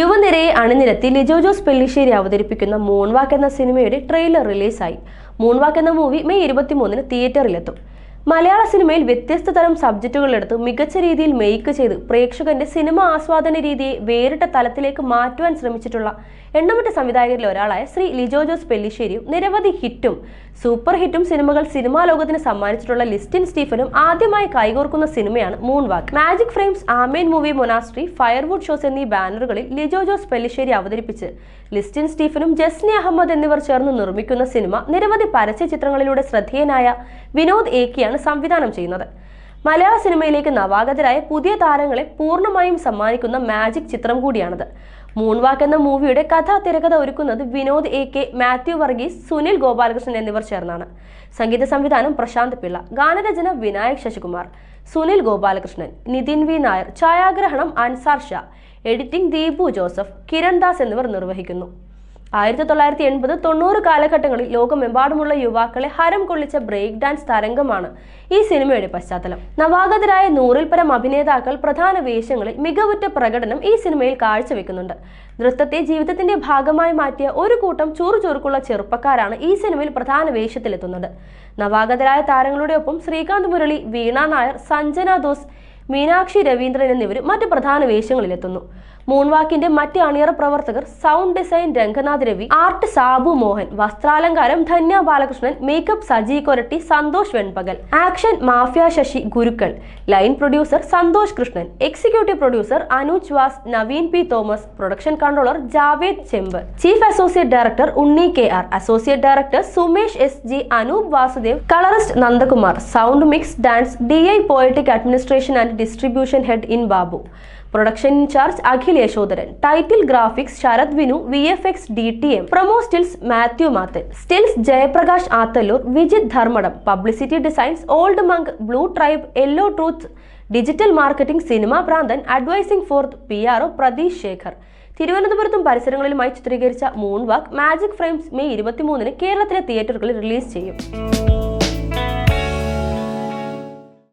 യുവനിരയെ അണിനിരത്തി ലിജോ ജോസ് പെല്ലിശ്ശേരി അവതരിപ്പിക്കുന്ന മൂൺവാക്ക് എന്ന സിനിമയുടെ ട്രെയിലർ റിലീസായി. മൂൺവാക്ക് എന്ന മൂവി മെയ് ഇരുപത്തിമൂന്നിന് തിയേറ്ററിലെത്തും. മലയാള സിനിമയിൽ വ്യത്യസ്ത തരം സബ്ജക്റ്റുകളെടുത്ത് മികച്ച രീതിയിൽ മെയ്ക്ക് ചെയ്ത് പ്രേക്ഷകന്റെ സിനിമ ആസ്വാദന രീതിയെ വേറിട്ട തലത്തിലേക്ക് മാറ്റുവാൻ ശ്രമിച്ചിട്ടുള്ള എണ്ണമറ്റ സംവിധായകരിൽ ഒരാളായ ശ്രീ ലിജോ ജോസ് പെല്ലിശ്ശേരിയും നിരവധി ഹിറ്റും സൂപ്പർ ഹിറ്റും സിനിമകൾ സിനിമാ ലോകത്തിന് സമ്മാനിച്ചിട്ടുള്ള ലിസ്റ്റിൻ സ്റ്റീഫനും ആദ്യമായി കൈകോർക്കുന്ന സിനിമയാണ് Moonwalk Magic Frames Amen Movie Monastery Firewood Shows എന്നീ ബാനറുകളിൽ ലിജോ ജോസ് പെല്ലിശ്ശേരി അവതരിപ്പിച്ച് ലിസ്റ്റിൻ സ്റ്റീഫനും ജസ്നി അഹമ്മദ് എന്നിവർ ചേർന്ന് നിർമ്മിക്കുന്ന സിനിമ നിരവധി പരസ്യ ചിത്രങ്ങളിലൂടെ ശ്രദ്ധേയനായ വിനോദ് ഏക്കിയാണ് സംവിധാനം ചെയ്യുന്നത്. മലയാള സിനിമയിലേക്ക് നവാഗതരായ പുതിയ താരങ്ങളെ പൂർണമായും സമ്മാനിക്കുന്ന മാജിക് ചിത്രം കൂടിയാണത്. മൂൺവാക്ക് എന്ന മൂവിയുടെ കഥ തിരക്കഥ ഒരുക്കുന്നത് വിനോദ് എ കെ മാത്യു വർഗീസ് സുനിൽ ഗോപാലകൃഷ്ണൻ എന്നിവർ ചേർന്നാണ്. സംഗീത സംവിധാനം പ്രശാന്ത് പിള്ള ഗാനരചന വിനായക് ശശികുമാർ സുനിൽ ഗോപാലകൃഷ്ണൻ നിതിൻ വി നായർ ഛായാഗ്രഹണം അൻസാർ ഷാ എഡിറ്റിംഗ് ദീപു ജോസഫ് കിരൺ ദാസ് എന്നിവർ നിർവഹിക്കുന്നു. ആയിരത്തി തൊള്ളായിരത്തി എൺപത് തൊണ്ണൂറ് കാലഘട്ടങ്ങളിൽ ലോകമെമ്പാടുമുള്ള യുവാക്കളെ ഹരം കൊള്ളിച്ച ബ്രേക്ക് ഡാൻസ് തരംഗമാണ് ഈ സിനിമയുടെ പശ്ചാത്തലം. നവാഗതരായ നൂറിൽ പരം അഭിനേതാക്കൾ പ്രധാന വേഷങ്ങളിൽ മികവുറ്റ പ്രകടനം ഈ സിനിമയിൽ കാഴ്ചവെക്കുന്നുണ്ട്. നൃത്തത്തെ ജീവിതത്തിന്റെ ഭാഗമായി മാറ്റിയ ഒരു കൂട്ടം ചുറുചുറുക്കുള്ള ചെറുപ്പക്കാരാണ് ഈ സിനിമയിൽ പ്രധാന വേഷത്തിലെത്തുന്നത്. നവാഗതരായ താരങ്ങളുടെ ഒപ്പം ശ്രീകാന്ത് മുരളി വീണ നായർ സഞ്ജന ദോസ് മീനാക്ഷി രവീന്ദ്രൻ എന്നിവരും മറ്റ് പ്രധാന വേഷങ്ങളിലെത്തുന്നു. മൂൺവാക്കിന്റെ മറ്റ് അണിയറ പ്രവർത്തകർ sound design Ranganath Ravi art Sabu Mohan വസ്ത്രാലങ്കാരം Dhanya Balakrishnan makeup Saji Koratty Santhosh Venpakal action Mafia Sasi Gurukkal line producer Santhosh Krishnan executive producer Anuj Vas Naveen P Thomas production controller Javed Chembu chief associate director Unni K R associate director Sumesh S G Anoop Vasudev colourist Nandakumar sound mix dance D I poetic administration and distribution head in Babu. Production in charge Akhil Yashodharan title graphics Sarath Vinu V F X D T M promo stills Mathew Mathan stills Jayaprakash Athalloor Vijith Dharmadam publicity designs Old Monk Blue Tribe Yellow Truth digital marketing Cinema Bhranthan advertising fourth P R O Pratheesh Sekhar തിരുവനന്തപുരത്തും പരിസരങ്ങളിലുമായി ചിത്രീകരിച്ച Moonwalk Magic Frames May ഇരുപത്തിമൂന്നിന് കേരളത്തിലെ തിയേറ്ററുകളിൽ release ചെയ്യും.